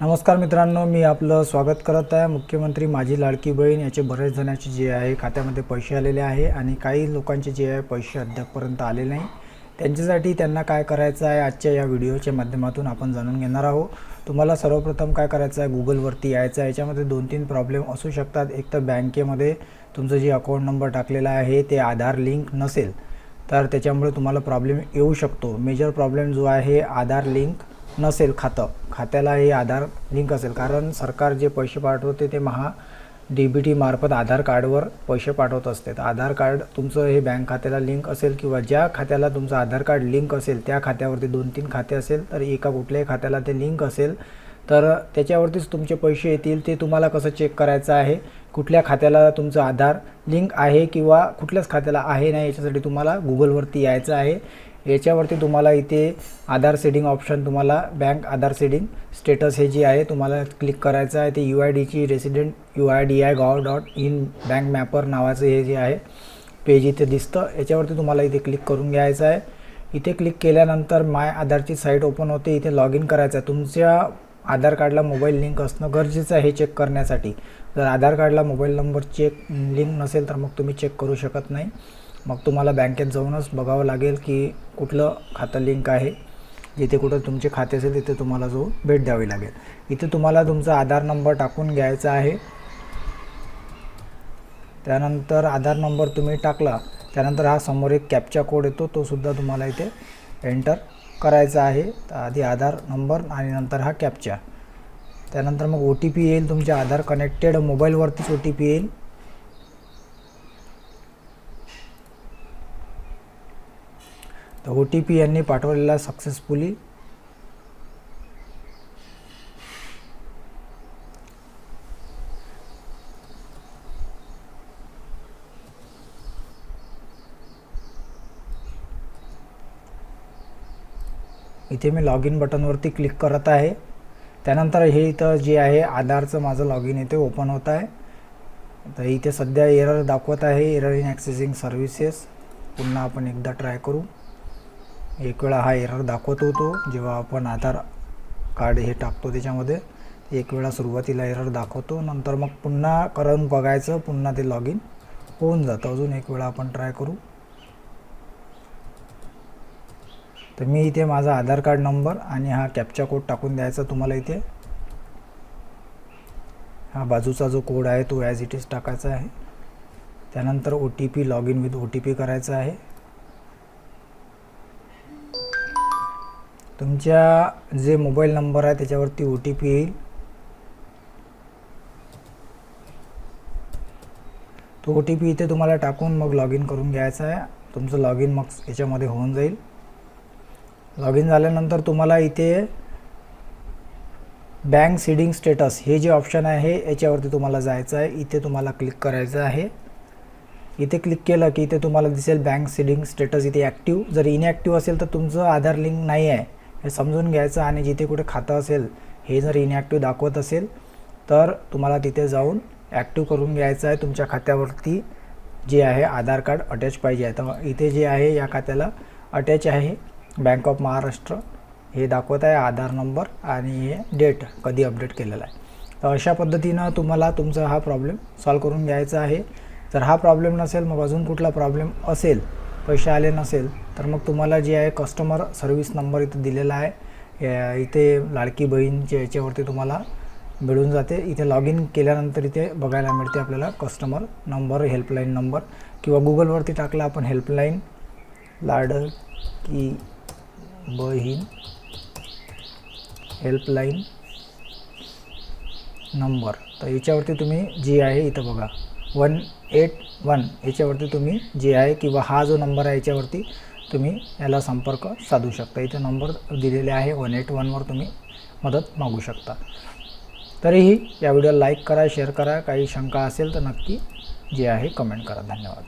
नमस्कार मित्रांनो मी आपलं स्वागत करत आहे. मुख्यमंत्री माझी लाडकी बहीण याचे बरेच जणांचे जे आहे खात्यामध्ये पैसे आलेले आहे आणि काही लोकांचे जे आहे पैसे अद्यापपर्यंत आले नाही. त्यांच्यासाठी त्यांना काय करायचं आहे आजच्या या व्हिडिओच्या माध्यमातून आपण जाणून घेणार आहोत. तुम्हाला सर्वप्रथम काय करायचं आहे गुगलवरती यायचं आहे. याच्यामध्ये दोन तीन प्रॉब्लेम असू शकतात. एक तर बँकेमध्ये तुमचं जे अकाउंट नंबर टाकलेला आहे ते आधार लिंक नसेल तर त्याच्यामुळे तुम्हाला प्रॉब्लेम येऊ शकतो. मेजर प्रॉब्लेम जो आहे आधार लिंक नसेल खातं. खात्याला हे आधार लिंक असेल. कारण सरकार जे पैसे पाठवते ते महा डी बी टी मार्फत आधार कार्डवर पैसे पाठवत असते. तर आधार कार्ड तुमचं हे बँक खात्याला लिंक असेल किंवा ज्या खात्याला तुमचं आधार कार्ड लिंक असेल त्या खात्यावरती दोन तीन खाते असेल तर एका कुठल्याही खात्याला ते लिंक असेल तर त्याच्यावरतीच तुमचे पैसे येतील ते तुम्हाला कसं चेक करायचं आहे? कुठल्या खात्याला तुमचं आधार लिंक आहे किंवा कुठल्याच खात्याला आहे नाही याच्यासाठी तुम्हाला गुगलवरती यायचं आहे. याच्यावरती तुम्हाला इथे आधार सेडिंग ऑप्शन तुम्हाला बँक आधार सेडिंग स्टेटस हे जे आहे तुम्हाला क्लिक करायचं आहे. ते U I डीची resident U I D I gov dot in bank mapper नावाचं हे जे आहे पेज इथे दिसतं. याच्यावरती तुम्हाला इथे क्लिक करून घ्यायचं आहे. इथे क्लिक केल्यानंतर माय आधारची साईट ओपन होते. इथे लॉग इन करायचं आहे. तुमच्या आधार कार्डला मोबाईल लिंक असणं गरजेचं आहे हे चेक करण्यासाठी. जर आधार कार्डला मोबाईल नंबर चेक लिंक नसेल तर मग तुम्ही चेक करू शकत नाही. मग तुम्हाला बँकेत जाऊनच बघावं लागेल की कुठलं खातं लिंक आहे. जिथे कुठं तुमचे खाते असेल तिथे तुम्हाला जो भेट द्यावी लागेल. इथे तुम्हाला तुमचा आधार नंबर टाकून घ्यायचा आहे. त्यानंतर आधार नंबर तुम्ही टाकला त्यानंतर हा समोर एक कॅपचा कोड येतो तो सुद्धा तुम्हाला इथे एंटर करायचा आहे. तर आधी आधार नंबर आणि नंतर हा कॅपचा त्यानंतर मग ओ टी पी येईल तुमच्या आधार कनेक्टेड मोबाईलवरतीच ओ टी पी येईल. तर ओ टी पी यांनी पाठवलेला सक्सेसफुली. इथे मी लॉग इन बटनवरती क्लिक करत आहे. त्यानंतर हे इथं जे आहे आधारचं माझं लॉग इन इथे ओपन होत आहे. तर इथे सध्या एरर दाखवत आहे एरर इन ॲक्सेसिंग सर्व्हिसेस पुन्हा आपण एकदा ट्राय करू. एक वेळा हा एरर दाखवत होतो. जेव्हा आपण आधार कार्ड हे टाकतो त्याच्यामध्ये एक वेळा सुरुवातीला एरर दाखवतो. नंतर मग पुन्हा करून बघायचं पुन्हा ते लॉग इन होऊन जातं. अजून एक वेळा आपण ट्राय करू. तर मी इथे माझा आधार कार्ड नंबर आणि हा कॅपचा कोड टाकून द्यायचा तुम्हाला इथे. हा बाजूचा जो कोड आहे तो ॲज इट इज टाकायचा आहे. त्यानंतर O T P log in with O T P करायचा आहे. तुमच्या जे मोबाईल नंबर आहे त्याच्यावरती ओ टी पी येईल. तो ओ टी पी इथे तुम्हाला टाकून मग लॉग इन करून घ्यायचा आहे. तुमचं लॉग इन मग याच्यामध्ये होऊन जाईल. लॉग इन झाल्यानंतर तुम्हाला इथे बँक सीडिंग स्टेटस हे जे ऑप्शन आहे याच्यावरती तुम्हाला जायचं आहे. इथे तुम्हाला क्लिक करायचं आहे. इथे क्लिक केलं की इथे तुम्हाला दिसेल बँक सीडिंग स्टेटस इथे ॲक्टिव्ह जर इनॲक्टिव्ह असेल तर तुमचं आधार लिंक नाही आहे. हे समजून घ्यायचं आणि जिथे कुठे खातं असेल हे जर इनॲक्टिव्ह दाखवत असेल तर तुम्हाला तिथे जाऊन ॲक्टिव्ह करून घ्यायचं आहे तुमच्या खात्यावरती जे आहे आधार कार्ड अटॅच पाहिजे आहे. तर इथे जे आहे या खात्याला अटॅच आहे बँक ऑफ महाराष्ट्र हे दाखवत आहे आधार नंबर आणि हे डेट कधी अपडेट केलेला आहे. तर अशा पद्धतीनं तुम्हाला तुमचा हा प्रॉब्लेम सॉल्व करून घ्यायचा आहे. जर हा प्रॉब्लेम नसेल मग अजून कुठला प्रॉब्लेम असेल पैसे आले नसेल तर मग तुम्हाला जे आहे कस्टमर सर्व्हिस नंबर इथे दिलेला आहे. या- इथे लाडकी बहीणच्या याच्यावरती तुम्हाला मिळून जाते. इथे लॉग इन केल्यानंतर इथे बघायला मिळते आपल्याला कस्टमर नंबर हेल्पलाईन नंबर किंवा गुगलवरती टाकला आपण helpline Ladki Bahin helpline number तर याच्यावरती तुम्ही जी आहे इथं बघा. वन एट वन याच्यावरती तुम्ही जे आहे किंवा हा जो नंबर आहे याच्यावरती तुम्ही याला संपर्क साधू शकता. इथे नंबर दिलेले आहे वन एट वनवर तुम्ही मदत मागू शकता. तरीही या व्हिडिओला लाईक करा शेअर करा. काही शंका असेल तर नक्की जे आहे कमेंट करा. धन्यवाद.